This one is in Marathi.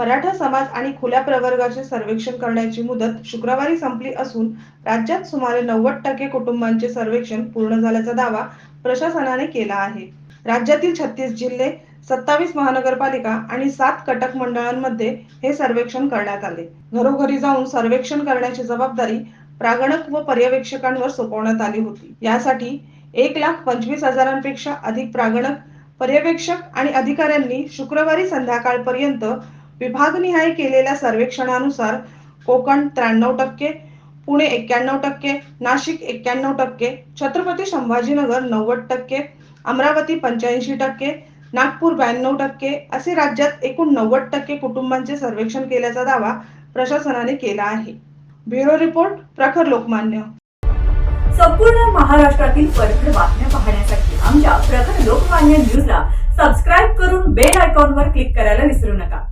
मराठा समाज आणि खुल्या प्रवर्गाचे सर्वेक्षण करण्याची मुदत शुक्रवारी संपली असून राज्यात सुमारे नव्वद टक्के कुटुंबांचे सर्वेक्षण पूर्ण झाल्याचा दावा प्रशासनाने केला आहे. राज्यातील छत्तीस जिल्हे सत्तावीस महानगरपालिका आणि सात कटक मंडळांमध्ये हे सर्वेक्षण करण्यात आले. घरोघरी जाऊन सर्वेक्षण करण्याची जबाबदारी प्रागणक व पर्यवेक्षकांवर सोपवण्यात आली होती. यासाठी एक लाख पंचवीस हजारांपेक्षा अधिक प्रागणक पर्यवेक्षक आणि अधिकाऱ्यांनी शुक्रवारी संध्याकाळपर्यंत विभागनिहाय केलेल्या सर्वेक्षणानुसार कोकण त्र्याण्णव टक्के पुणे एक्क्याण्णव टक्के नाशिक एक्क्याण्णव टक्के छत्रपती संभाजीनगर नव्वद टक्के अमरावती पंच्याऐंशी टक्के नागपूर ब्याण्णव टक्के असे राज्यात एकूण नव्वद टक्के कुटुंबांचे सर्वेक्षण केल्याचा दावा प्रशासनाने केला आहे. ब्युरो रिपोर्ट प्रखर लोकमान्य. संपूर्ण महाराष्ट्रातील परखड बातम्या पाहण्यासाठी आमच्या प्रखर लोकमान्य न्यूजला सबस्क्राईब करून बेल आयकॉनवर क्लिक करायला विसरू नका.